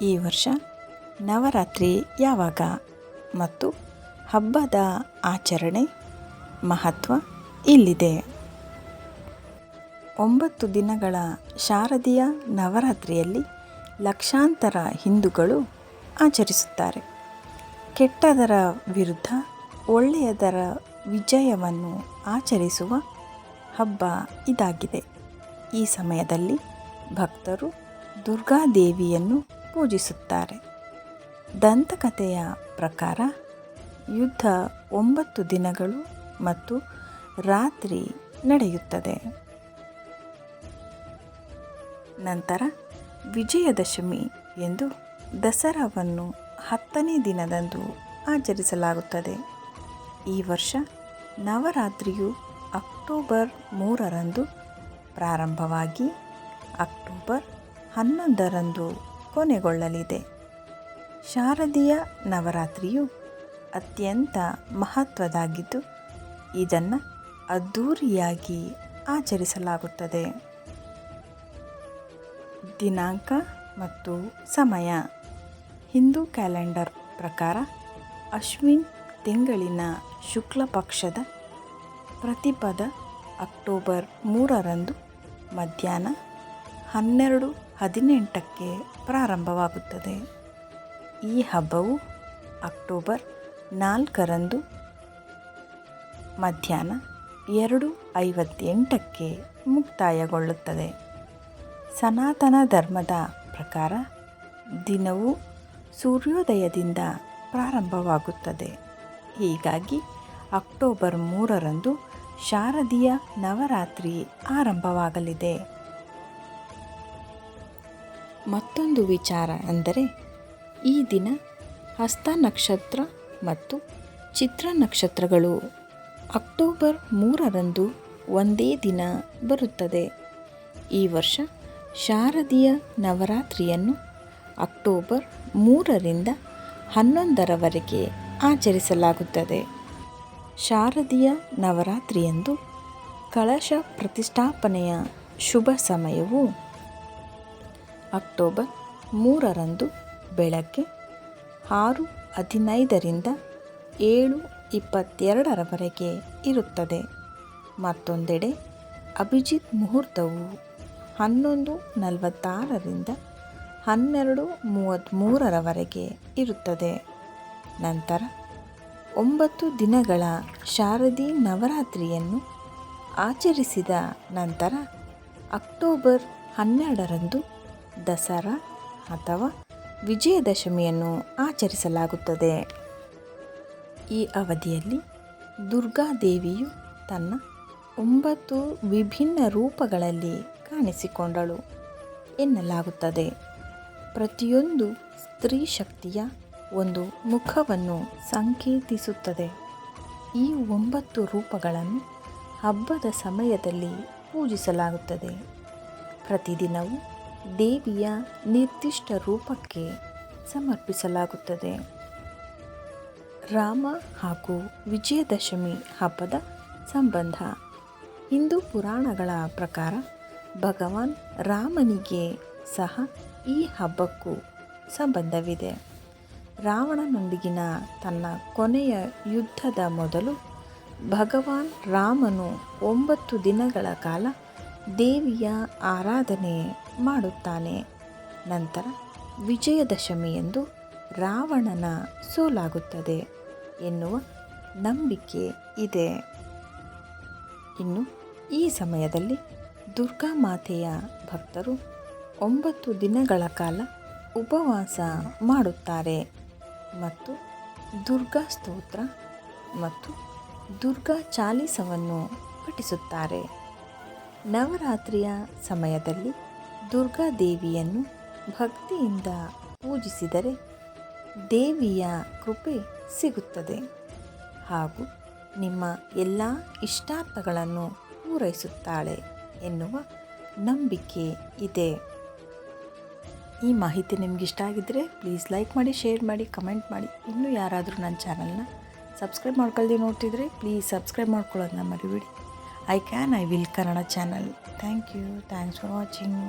ಈ ವರ್ಷ ನವರಾತ್ರಿ ಯಾವಾಗ ಮತ್ತು ಹಬ್ಬದ ಆಚರಣೆ ಮಹತ್ವ ಇಲ್ಲಿದೆ. ಒಂಬತ್ತು ದಿನಗಳ ಶಾರದೀಯ ನವರಾತ್ರಿಯಲ್ಲಿ ಲಕ್ಷಾಂತರ ಹಿಂದೂಗಳು ಆಚರಿಸುತ್ತಾರೆ. ಕೆಟ್ಟದರ ವಿರುದ್ಧ ಒಳ್ಳೆಯದರ ವಿಜಯವನ್ನು ಆಚರಿಸುವ ಹಬ್ಬ ಇದಾಗಿದೆ. ಈ ಸಮಯದಲ್ಲಿ ಭಕ್ತರು ದುರ್ಗಾದೇವಿಯನ್ನು ಪೂಜಿಸುತ್ತಾರೆ. ದಂತಕಥೆಯ ಪ್ರಕಾರ ಯುದ್ಧ ಒಂಬತ್ತು ದಿನಗಳು ಮತ್ತು ರಾತ್ರಿ ನಡೆಯುತ್ತದೆ. ನಂತರ ವಿಜಯದಶಮಿ ಎಂದು ದಸರಾವನ್ನು ಹತ್ತನೇ ದಿನದಂದು ಆಚರಿಸಲಾಗುತ್ತದೆ. ಈ ವರ್ಷ ನವರಾತ್ರಿಯು ಅಕ್ಟೋಬರ್ ಮೂರರಂದು ಪ್ರಾರಂಭವಾಗಿ ಅಕ್ಟೋಬರ್ ಹನ್ನೊಂದರಂದು ಕೊನೆಗೊಳ್ಳಲಿದೆ. ಶಾರದೀಯ ನವರಾತ್ರಿಯು ಅತ್ಯಂತ ಮಹತ್ವದಾಗಿದ್ದು, ಇದನ್ನು ಅದ್ಧೂರಿಯಾಗಿ ಆಚರಿಸಲಾಗುತ್ತದೆ. ದಿನಾಂಕ ಮತ್ತು ಸಮಯ. ಹಿಂದೂ ಕ್ಯಾಲೆಂಡರ್ ಪ್ರಕಾರ ಅಶ್ವಿನ್ ತಿಂಗಳಿನ ಶುಕ್ಲ ಪಕ್ಷದ ಪ್ರತಿಪದ ಅಕ್ಟೋಬರ್ ಮೂರರಂದು ಮಧ್ಯಾಹ್ನ ಹನ್ನೆರಡು ಹದಿನೆಂಟಕ್ಕೆ ಪ್ರಾರಂಭವಾಗುತ್ತದೆ. ಈ ಹಬ್ಬವು ಅಕ್ಟೋಬರ್ ನಾಲ್ಕರಂದು ಮಧ್ಯಾಹ್ನ ಎರಡು ಐವತ್ತೆಂಟಕ್ಕೆ ಮುಕ್ತಾಯಗೊಳ್ಳುತ್ತದೆ. ಸನಾತನ ಧರ್ಮದ ಪ್ರಕಾರ ದಿನವು ಸೂರ್ಯೋದಯದಿಂದ ಪ್ರಾರಂಭವಾಗುತ್ತದೆ. ಹೀಗಾಗಿ ಅಕ್ಟೋಬರ್ ಮೂರರಂದು ಶಾರದೀಯ ನವರಾತ್ರಿ ಆರಂಭವಾಗಲಿದೆ. ಮತ್ತೊಂದು ವಿಚಾರ ಅಂದರೆ, ಈ ದಿನ ಹಸ್ತ ನಕ್ಷತ್ರ ಮತ್ತು ಚಿತ್ರ ನಕ್ಷತ್ರಗಳು ಅಕ್ಟೋಬರ್ ಮೂರರಂದು ಒಂದೇ ದಿನ ಬರುತ್ತದೆ. ಈ ವರ್ಷ ಶಾರದೀಯ ನವರಾತ್ರಿಯನ್ನು ಅಕ್ಟೋಬರ್ ಮೂರರಿಂದ ಹನ್ನೊಂದರವರೆಗೆ ಆಚರಿಸಲಾಗುತ್ತದೆ. ಶಾರದೀಯ ನವರಾತ್ರಿಯಂದು ಕಳಶ ಪ್ರತಿಷ್ಠಾಪನೆಯ ಶುಭ ಸಮಯವು ಅಕ್ಟೋಬರ್ ಮೂರರಂದು ಬೆಳಗ್ಗೆ ಆರು ಹದಿನೈದರಿಂದ ಏಳು ಇಪ್ಪತ್ತೆರಡರವರೆಗೆ ಇರುತ್ತದೆ. ಮತ್ತೊಂದೆಡೆ ಅಭಿಜಿತ್ ಮುಹೂರ್ತವು ಹನ್ನೊಂದು ನಲವತ್ತಾರರಿಂದ ಹನ್ನೆರಡು ಮೂವತ್ತ್ಮೂರರವರೆಗೆ ಇರುತ್ತದೆ. ನಂತರ ಒಂಬತ್ತು ದಿನಗಳ ಶಾರದಿ ನವರಾತ್ರಿಯನ್ನು ಆಚರಿಸಿದ ನಂತರ ಅಕ್ಟೋಬರ್ ಹನ್ನೆರಡರಂದು ದಸರಾ ಅಥವಾ ವಿಜಯದಶಮಿಯನ್ನು ಆಚರಿಸಲಾಗುತ್ತದೆ. ಈ ಅವಧಿಯಲ್ಲಿ ದುರ್ಗಾದೇವಿಯು ತನ್ನ ಒಂಬತ್ತು ವಿಭಿನ್ನ ರೂಪಗಳಲ್ಲಿ ಕಾಣಿಸಿಕೊಂಡಳು ಎನ್ನಲಾಗುತ್ತದೆ. ಪ್ರತಿಯೊಂದು ಸ್ತ್ರೀ ಶಕ್ತಿಯ ಒಂದು ಮುಖವನ್ನು ಸಂಕೇತಿಸುತ್ತದೆ. ಈ ಒಂಬತ್ತು ರೂಪಗಳನ್ನು ಹಬ್ಬದ ಸಮಯದಲ್ಲಿ ಪೂಜಿಸಲಾಗುತ್ತದೆ. ಪ್ರತಿದಿನವೂ ದೇವಿಯ ನಿರ್ದಿಷ್ಟ ರೂಪಕ್ಕೆ ಸಮರ್ಪಿಸಲಾಗುತ್ತದೆ. ರಾಮ ಹಾಗೂ ವಿಜಯದಶಮಿ ಹಬ್ಬದ ಸಂಬಂಧ. ಹಿಂದೂ ಪುರಾಣಗಳ ಪ್ರಕಾರ ಭಗವಾನ್ ರಾಮನಿಗೆ ಸಹ ಈ ಹಬ್ಬಕ್ಕೂ ಸಂಬಂಧವಿದೆ. ರಾವಣನೊಂದಿಗಿನ ತನ್ನ ಕೊನೆಯ ಯುದ್ಧದ ಮೊದಲು ಭಗವಾನ್ ರಾಮನು ಒಂಬತ್ತು ದಿನಗಳ ಕಾಲ ದೇವಿಯ ಆರಾಧನೆ ಮಾಡುತ್ತಾನೆ. ನಂತರ ವಿಜಯದಶಮಿಯಂದು ರಾವಣನ ಸೋಲಾಗುತ್ತದೆ ಎನ್ನುವ ನಂಬಿಕೆ ಇದೆ. ಇನ್ನು ಈ ಸಮಯದಲ್ಲಿ ದುರ್ಗಾ ಮಾತೆಯ ಭಕ್ತರು ಒಂಬತ್ತು ದಿನಗಳ ಕಾಲ ಉಪವಾಸ ಮಾಡುತ್ತಾರೆ ಮತ್ತು ದುರ್ಗಾ ಸ್ತೋತ್ರ ಮತ್ತು ದುರ್ಗಾ ಚಾಲೀಸವನ್ನು ಪಠಿಸುತ್ತಾರೆ. ನವರಾತ್ರಿಯ ಸಮಯದಲ್ಲಿ ದುರ್ಗಾ ದೇವಿಯನ್ನು ಭಕ್ತಿಯಿಂದ ಪೂಜಿಸಿದರೆ ದೇವಿಯ ಕೃಪೆ ಸಿಗುತ್ತದೆ ಹಾಗೂ ನಿಮ್ಮ ಎಲ್ಲ ಇಷ್ಟಾರ್ಥಗಳನ್ನು ಪೂರೈಸುತ್ತಾಳೆ ಎನ್ನುವ ನಂಬಿಕೆ ಇದೆ. ಈ ಮಾಹಿತಿ ನಿಮ್ಗೆ ಇಷ್ಟ ಆಗಿದ್ದರೆ ಪ್ಲೀಸ್ ಲೈಕ್ ಮಾಡಿ ಶೇರ್ ಮಾಡಿ ಕಮೆಂಟ್ ಮಾಡಿ. ಇನ್ನೂ ಯಾರಾದರೂ ನನ್ನ ಚಾನಲ್ನ ಸಬ್ಸ್ಕ್ರೈಬ್ ಮಾಡ್ಕೊಳ್ದೆ ನೋಡ್ತಿದ್ರೆ ಪ್ಲೀಸ್ ಸಬ್ಸ್ಕ್ರೈಬ್ ಮಾಡ್ಕೊಳ್ಳೋದನ್ನ ಮರಿಬೇಡಿ. I can I will Kannada channel thank you thanks for watching